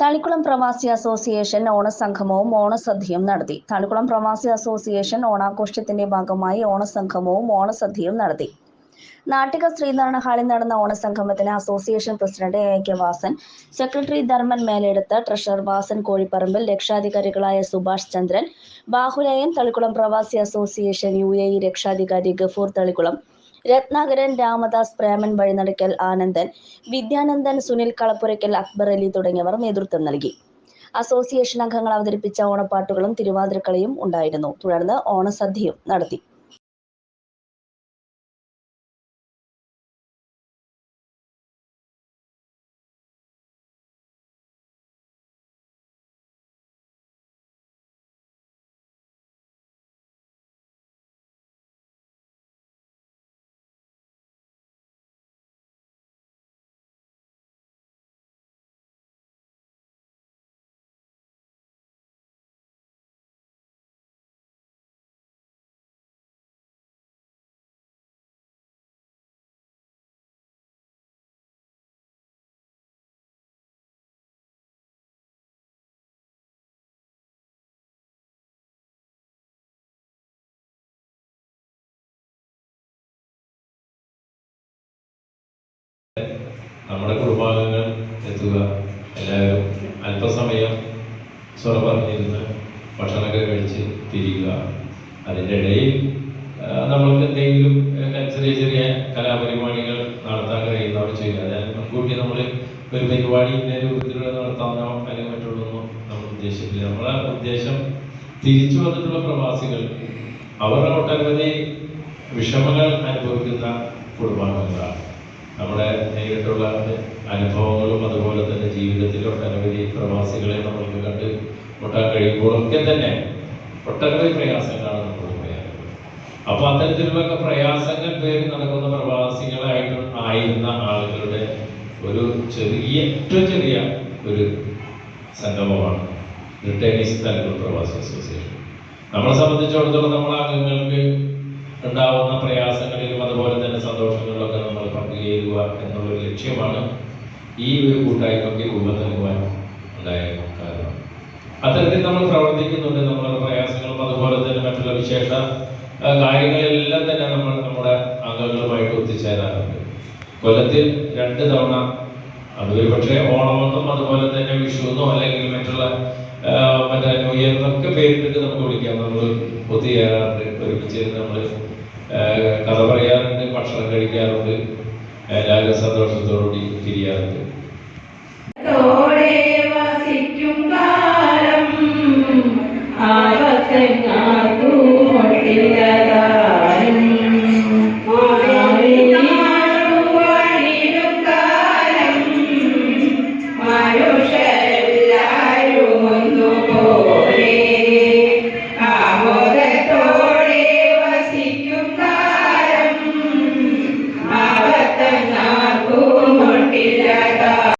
തളിക്കുളം പ്രവാസി അസോസിയേഷൻ ഓണസംഗമവും ഓണസദ്യയും നടത്തി. തളിക്കുളം പ്രവാസി അസോസിയേഷൻ ഓണാഘോഷത്തിന്റെ ഭാഗമായി ഓണസംഗമവും ഓണസദ്യയും നടത്തി. നാട്ടിക ശ്രീനാരായണ ഹാളിൽ നടന്ന ഓണസംഗമത്തിന് association president A K Vasan secretary Dharman Meleduth treasurer Vasan Kozhiparambil രക്ഷാധികാരികളായ Subhash Chandran Bahulayan Thalikulam പ്രവാസി അസോസിയേഷൻ യു രക്ഷാധികാരി ഗഫൂർ തളിക്കുളം രത്നാകരൻ രാമദാസ് പ്രേമൻ വഴിനടക്കൽ ആനന്ദൻ വിദ്യാനന്ദൻ സുനിൽ കളപ്പുരയ്ക്കൽ അക്ബർ അലി തുടങ്ങിയവർ നേതൃത്വം നൽകി. അസോസിയേഷൻ അംഗങ്ങൾ അവതരിപ്പിച്ച ഓണപ്പാട്ടുകളും തിരുവാതിരക്കളിയും ഉണ്ടായിരുന്നു. തുടർന്ന് ഓണസദ്യയും നടത്തി. നമ്മുടെ കുടുംബാംഗങ്ങൾ എത്തുക. എല്ലാവരും അല്പസമയം സ്വറ പറഞ്ഞിരുന്ന് ഭക്ഷണമൊക്കെ കഴിച്ച് തിരിയുക. അതിന്റെ ഇടയിൽ നമ്മൾക്ക് എന്തെങ്കിലും ചെറിയ ചെറിയ കലാപരിപാടികൾ നടത്താൻ കഴിയുന്നവർ ചെയ്യുക. അതായത് മുൻകൂട്ടി നമ്മൾ ഒരു പരിപാടി ഇന്ന രൂപത്തിലൂടെ നടത്താനോ അല്ലെങ്കിൽ മറ്റുള്ളതൊന്നും നമ്മൾ ഉദ്ദേശിക്കില്ല നമ്മളെ ഉദ്ദേശം തിരിച്ചു വന്നിട്ടുള്ള പ്രവാസികൾ അവർ ഒട്ടനവധി വിഷമങ്ങൾ അനുഭവിക്കുന്ന കുടുംബാംഗങ്ങളാണ്. നമ്മുടെ നേരിട്ടുള്ള അനുഭവങ്ങളും അതുപോലെ തന്നെ ജീവിതത്തിലെ ഒട്ടനവധി പ്രവാസികളെ നമ്മൾക്ക് കണ്ട് മുട്ടാൻ കഴിയുമ്പോഴൊക്കെ തന്നെ ഒട്ടനവധി പ്രയാസങ്ങളാണ് നമ്മൾ പറയാറുള്ളത്. അപ്പൊ അത്തരത്തിലുള്ള പ്രയാസങ്ങൾ പേര് നടക്കുന്ന പ്രവാസികളായിട്ട് ആയിരുന്ന ആളുകളുടെ ഒരു ചെറിയ ഏറ്റവും ചെറിയ ഒരു സംഗമമാണ് ബ്രിട്ടനീസ് തലങ്ങൾ പ്രവാസി അസോസിയേഷൻ. നമ്മളെ സംബന്ധിച്ചിടത്തോളം നമ്മളെ അംഗങ്ങൾക്ക് ഉണ്ടാവുന്ന പ്രയാസങ്ങളിലും അതുപോലെ തന്നെ സന്തോഷങ്ങളിലൊക്കെ നമ്മൾ പങ്കുചേരുക എന്നുള്ളൊരു ലക്ഷ്യമാണ് ഈ ഒരു കൂട്ടായ്മയ്ക്ക് രൂപം നൽകുവാൻ ഉണ്ടായ കാരണം. അത്തരത്തിൽ നമ്മൾ പ്രവർത്തിക്കുന്നുണ്ട് നമ്മളുടെ പ്രയാസങ്ങളും അതുപോലെ തന്നെ മറ്റുള്ള വിശേഷ കാര്യങ്ങളെല്ലാം തന്നെ നമ്മൾ നമ്മുടെ അംഗങ്ങളുമായിട്ട് ഒത്തുചേരാറുണ്ട്. കൊല്ലത്തിൽ രണ്ട് തവണ അത് പക്ഷേ ഓണമെന്നും അതുപോലെ തന്നെ വിഷുവെന്നോ അല്ലെങ്കിൽ മറ്റുള്ള മറ്റേ ന്യൂ ഇയർ എന്നൊക്കെ പേരിട്ടിട്ട് നമുക്ക് വിളിക്കാം. നമ്മൾ ഒത്തുചേരാറുണ്ട് ഒരുമിച്ച് നമ്മൾ കഥ പറയാറുണ്ട് ഭക്ഷണം കഴിക്കാറുണ്ട് എല്ലാവരും സന്തോഷത്തോടുകൂടി തിരിയാറുണ്ട് ആ